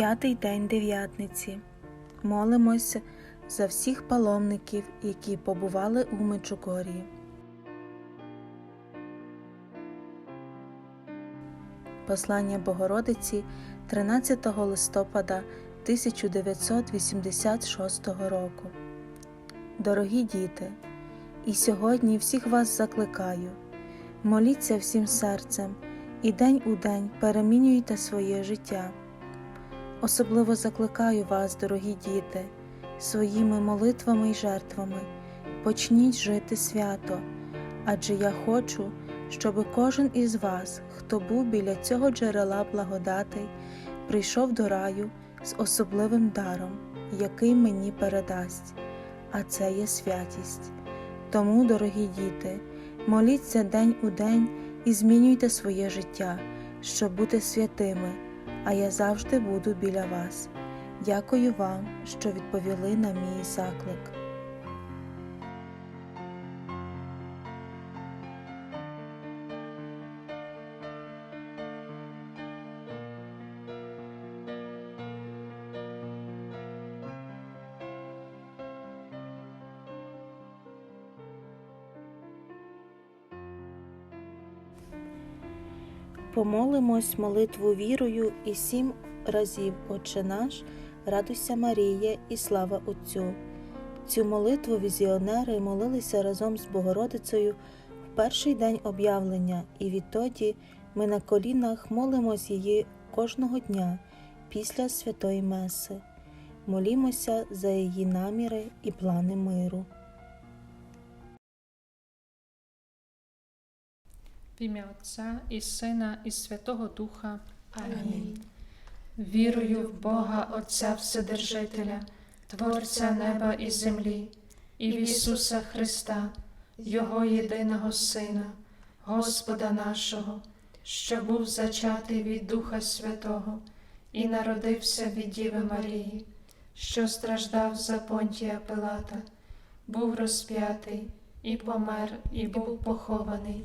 П'ятий день дев'ятниці. Молимося за всіх паломників, які побували у Мечугорії. Послання Богородиці 13 листопада 1986 року. Дорогі діти, і сьогодні всіх вас закликаю. Моліться всім серцем і день у день перемінюйте своє життя. Особливо закликаю вас, дорогі діти, своїми молитвами й жертвами почніть жити свято, адже я хочу, щоб кожен із вас, хто був біля цього джерела благодатей, прийшов до раю з особливим даром, який мені передасть, а це є святість. Тому, дорогі діти, моліться день у день і змінюйте своє життя, щоб бути святими а я завжди буду біля вас. Дякую вам, що відповіли на мій заклик. Помолимось молитву вірою і сім разів Отче наш, радуйся Марія і слава Отцю. Цю молитву візіонери молилися разом з Богородицею в перший день об'явлення, і відтоді ми на колінах молимось її кожного дня після святої Меси. Молімося за її наміри і плани миру. В ім'я Отця і Сина, і Святого Духа. Амінь. Вірую в Бога Отця Вседержителя, Творця неба і землі, і в Ісуса Христа, Його єдиного Сина, Господа нашого, що був зачатий від Духа Святого і народився від Діви Марії, що страждав за Понтія Пилата, був розп'ятий, і помер, і був похований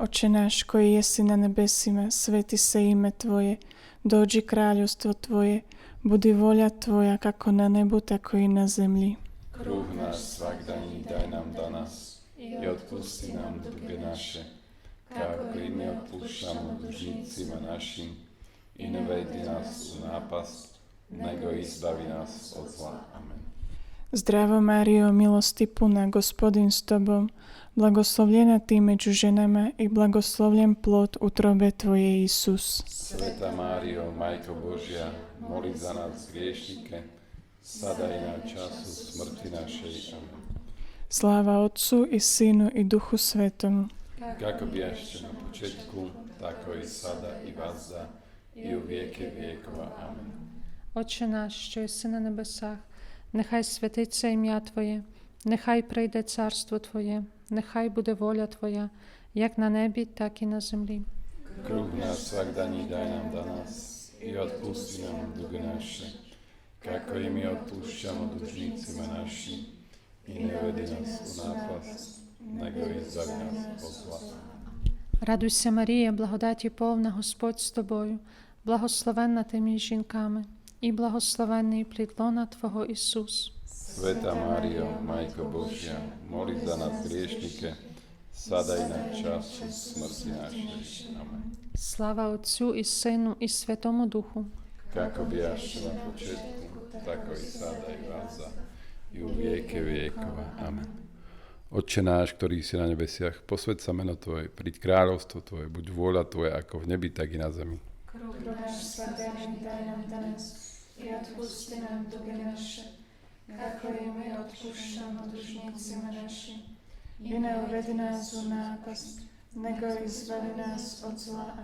Oče náš koji jesi na nebesima, sveti se ime Tvoje, dođi kraljevstvo Tvoje, budi volja Tvoja kako na nebu, tako i na zemlji. Kruh náš svakdaní daj nám danas i odpusti nám duge naše, kako i mi odpuštamo dužnicima našim i ne vedi nas u napast, nego izbavi nas od zla. Amen. Zdravo Mario, milosti puna, gospodin s tobom, blagoslovljena ti među ženama i blagoslovljen plod utrobe tvoje, Isus. Sveta Mario, Majko Božja, molim za nas griješnike, sada i na času smrti naše. Amen. Slava Otcu i Sinu i Duhu Svetom. Kako bijašće na početku, tako i sada i vazda i u vijeke vijekova. Amen. Oče naš, što se na nebesah, нехай святиться ім'я Твоє, нехай прийде царство Твоє, нехай буде воля Твоя, як на небі, так і на землі. Kruh náš svakdaní daj nám danas i odpusti nám duge naše, kako i mi odpúšťamo dužnícima našim i nevedi nás u nápast, nego izbavi nás od zla. Радуйся, Марія, благодаті повна Господь з тобою, благословенна ти між жінками, i blahoslavený plod lona Tvojho Isus. Sveta Mário, Majko Božia, moli za nás griešnike, sadaj na čas smrti našej. Amen. Slava Otcu i Synu i Svetomu Duchu. Kako bijaš na početku, tako i sada vaza, i u vijeke vijekova. Amen. Otče náš, ktorý si na nebesiach, posved sa meno Tvoje, príď kráľovstvo Tvoje, buď vôľa Tvoja ako v nebi, tak i na zemi. Krv náš, daj nám danes, i odpusti nam duge naše, kako i mi otpuštamo dužnicima našim. I ne uvedi nas u napast, nego izbavi nás od zla.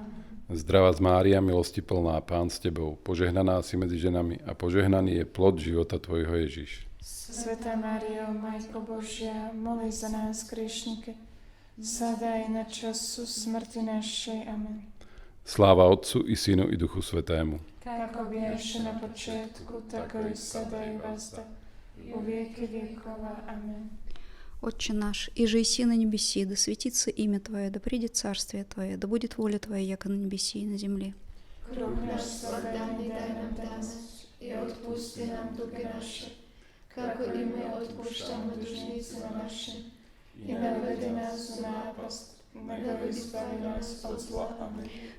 Zdravá z Mária, milosti plná, Pán s Tebou, požehnaná si medzi ženami a požehnaný je plod života Tvojho Ježiš. Sveta Mária, Majko Božia, moli za nás, kriešníky, sada na času smrti našej. Amen. Sláva Otcu i Synu i Duchu Svetému. Kako bješe na početku, tako i sada i vazda, u vijeke vjekova. Amen. Отче наш, иже иси на небеси, да светится имя Твое, да придет царствие Твое, да будет воля Твоя, яко на небеси и на земле. Kruh naš svakdani daj nam danas i otpusti nam duge naše, kako i mi otpuštamo dužnicima našim. I ne uvedi nas u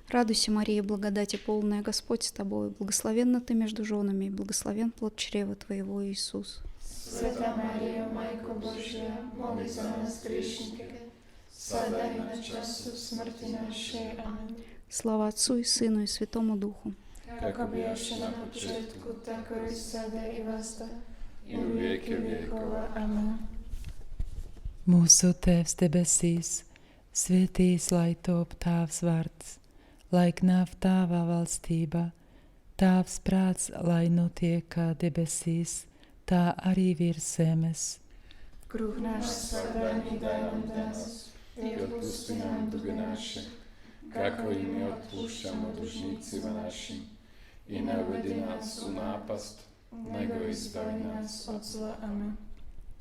Радуйся, Мария, благодати полная, Господь с тобой, благословенна ты между женами, и благословен плод чрева твоего, Иисус. Святая Мария, Майка Божия, молись за нас, грешники, на часу смерти нашей. Аминь. Слава Отцу и Сыну и Святому Духу. Как объявши на початку, так и сада и васта, и веки векова. Аминь. Mūsu Tēvs debesīs, Svētīs, lai top tavs vārds, lai nāv tava valstība, tavs prāts, lai notiek kā debesīs, tā arī virs zemes. Крухнаш согдани дай нам нас, и отпусти нам дуги наши, како и ми отпущамо дужницима нашим. И не уведи нас у напаст, него избави нас от зла. Amen.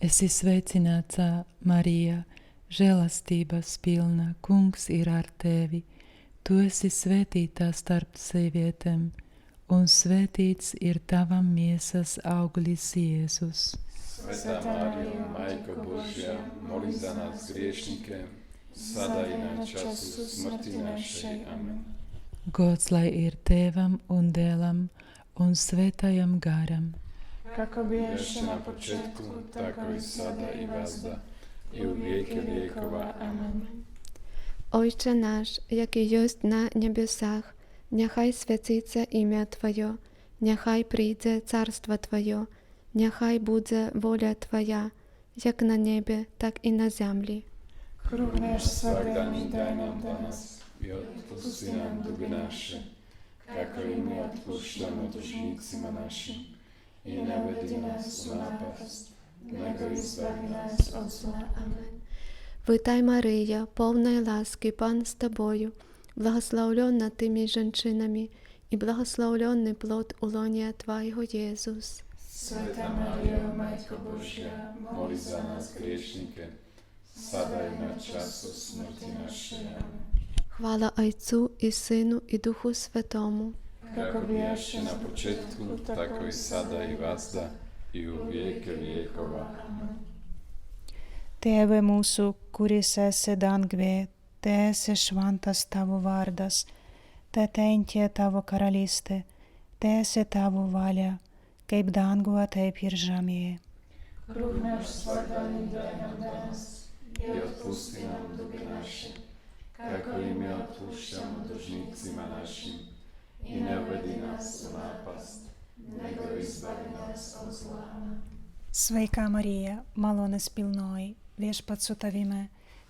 Esi sveicināta, Marija žēlastības pilna, kungs ir ar tevi. Tu esi svētītā starp sievietēm, un svētīts ir tava miesas auglis Jēzus. Sveta Mário, Majko Božja, moli za nás griešnike, sada i na času smrti našej. Amen. Gods lai ir tēvam un dēlam un svētajam garam. Kako bješe Jeszcze na početku, tako i sada i vazda, i u vijeke vjekova. Amen. Ojcze nasz, jaki jest na niebiosach, niechaj święcиться imię Twoje, niechaj przyjdzie carstwo Twoje, niechaj będzie wola Twoja, jak na niebie, tak i na ziemi. Kruh náš svakdani Svakdani daj daj nam nam danas i otpusti nam duge naše, kako i mi otpuštamo dužnicima našim. I ne vedi nas od zla. Amen. Витай, Мария, повна ласки, Пан з тобою, благословлена ти між жінками, і благословлений плод улонія Твоєго Єсус. Sveta Mario, Majko Božja, Moli za nas griješnike, sada i na času smrti Хвала Отцю і Сину і Духу Святому. Kako bijaše na početku, tako i sada i vazda, i u vijeke vjekova. Amen. Tēve mūsu, kuris esi dangvė, te esi švantas tavo vardas, te tentie tavo karalystė, te esi tavo valia, kaip danguje, taip ir žemėje. Kruh daj nam danas I otpusti nam duge naše, kako i mi otpuštamo dužnicima našim. Sveika Marija, malonės pilnoji, viešpats su tavimi,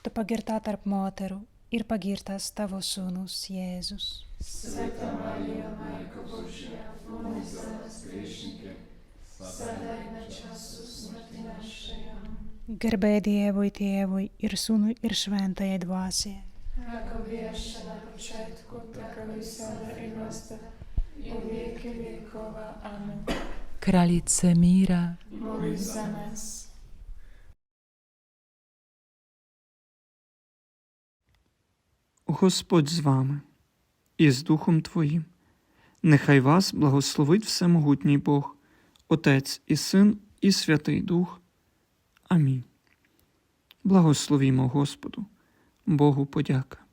tu pagirta tarp moterų ir pagirtas tavo sūnus Jėzus. Sveta Marija, Majko Božja, moli za nas griješnike, sada i na času smrti naše. Amen. Gerbė Dievui tėvui ir sūnui ir šventajai dvasiai. Kako bješe na početku, tako i sada i vazda, i vijeke vjekova. Amen. Kraljice mira, Moli za nas. Господь з вами і з Духом Твоїм. Нехай вас благословить Всемогутній Бог, Отець і Син, і Святий Дух. Амінь. Благословімо Господу, Богу подяка.